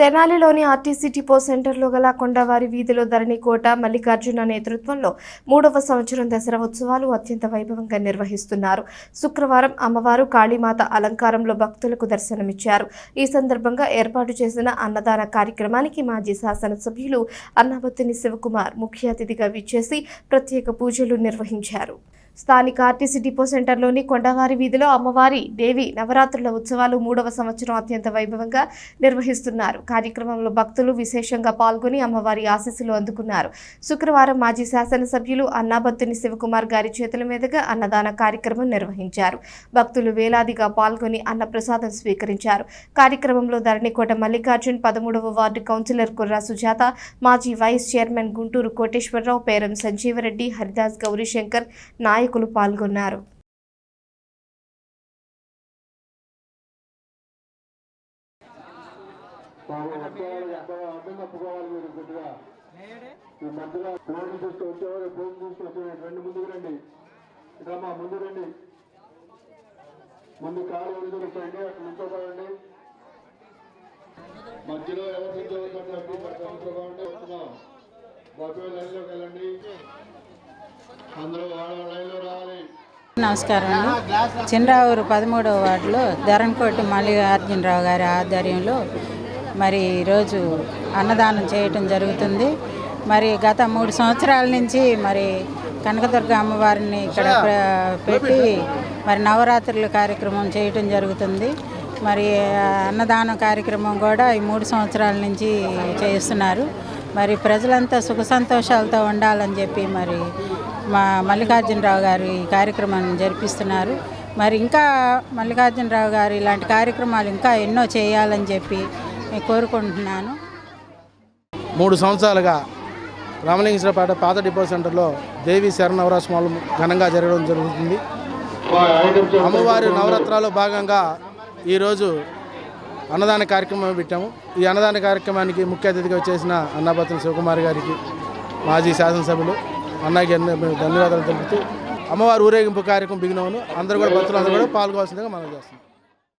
తెనాలిలోని RTC depot సెంటర్లో గల కొండవారి వీధిలో ధరణికోట మల్లికార్జున నేతృత్వంలో మూడవ సంవత్సరం దసరా ఉత్సవాలు అత్యంత వైభవంగా నిర్వహిస్తున్నారు. శుక్రవారం అమ్మవారు కాళీమాత అలంకారంలో భక్తులకు దర్శనమిచ్చారు. ఈ సందర్భంగా ఏర్పాటు చేసిన అన్నదాన కార్యక్రమానికి మాజీ శాసనసభ్యులు అన్నాబత్తిని శివకుమార్ ముఖ్య అతిథిగా విచ్చేసి ప్రత్యేక పూజలు నిర్వహించారు. స్థానిక ఆర్టీసీ డిపో సెంటర్లోని కొండవారి వీధిలో అమ్మవారి దేవి నవరాత్రుల ఉత్సవాలు మూడవ సంవత్సరం అత్యంత వైభవంగా నిర్వహిస్తున్నారు. కార్యక్రమంలో భక్తులు విశేషంగా పాల్గొని అమ్మవారి ఆశీస్సులు అందుకున్నారు. శుక్రవారం మాజీ శాసనసభ్యులు అన్నాబత్తుని శివకుమార్ గారి చేతుల మీదుగా అన్నదాన కార్యక్రమం నిర్వహించారు. భక్తులు వేలాదిగా పాల్గొని అన్నప్రసాదం స్వీకరించారు. కార్యక్రమంలో ధరణికోట మల్లికార్జున్ పదమూడవ వార్డు కౌన్సిలర్ కుర్రా సుజాత మాజీ వైస్ చైర్మన్ గుంటూరు కోటేశ్వరరావు పేరం సంజీవరెడ్డి హరిదాస్ గౌరీశంకర్ నాయకులు పాల్గొన్నారు. ఈ మధ్యలో ఫోన్ చూస్తూ వచ్చేవారు ఫోన్ చూస్తూ వచ్చేవారు రెండు ముందుకు రండి ఇట్లా ముందు రండి ముందు కాలు ఒడి దొరుకుతాయండి అక్కడ నుంచోకండి మధ్యలో ఎవరు నుంచోవద్దండి వస్తున్నాం బాబు లైన్లోకి వెళ్ళండి అందరూ వాళ్ళ లైన్లో నమస్కారం అండి. చిన్నరావూరు పదమూడవ వార్డులో ధరణకోటి మల్లికార్జునరావు గారి ఆధ్వర్యంలో మరి ఈరోజు అన్నదానం చేయటం జరుగుతుంది. మరి గత మూడు సంవత్సరాల నుంచి మరి కనకదుర్గ అమ్మవారిని ఇక్కడ పెట్టి మరి నవరాత్రుల కార్యక్రమం చేయటం జరుగుతుంది. మరి అన్నదానం కార్యక్రమం కూడా ఈ మూడు సంవత్సరాల నుంచి చేస్తున్నారు. మరి ప్రజలంతా సుఖ సంతోషాలతో ఉండాలని చెప్పి మరి మా మల్లికార్జునరావు గారు ఈ కార్యక్రమాన్ని జరిపిస్తున్నారు. మరి ఇంకా మల్లికార్జునరావు గారు ఇలాంటి కార్యక్రమాలు ఇంకా ఎన్నో చేయాలని చెప్పి నేను కోరుకుంటున్నాను. మూడు సంవత్సరాలుగా రామలింగేశ్వరపేట పాత డిపో సెంటర్లో దేవి శరణవరాశ్రమాలు ఘనంగా జరగడం జరుగుతుంది. అమ్మవారి నవరాత్రాల్లో భాగంగా ఈరోజు అన్నదాన కార్యక్రమం పెట్టాము. ఈ అన్నదాన కార్యక్రమానికి ముఖ్య అతిథిగా వచ్చేసిన అన్నాపత్ర శివకుమార్ గారికి మాజీ శాసనసభ్యులు అన్నకి ధన్యవాదాలు తెలుపుతూ అమ్మవారి ఊరేగింపు కార్యక్రమం బిగినవును అందరూ కూడా భక్తులు అందరూ కూడా పాల్గొవాల్సిందిగా మనం చేస్తున్నాం.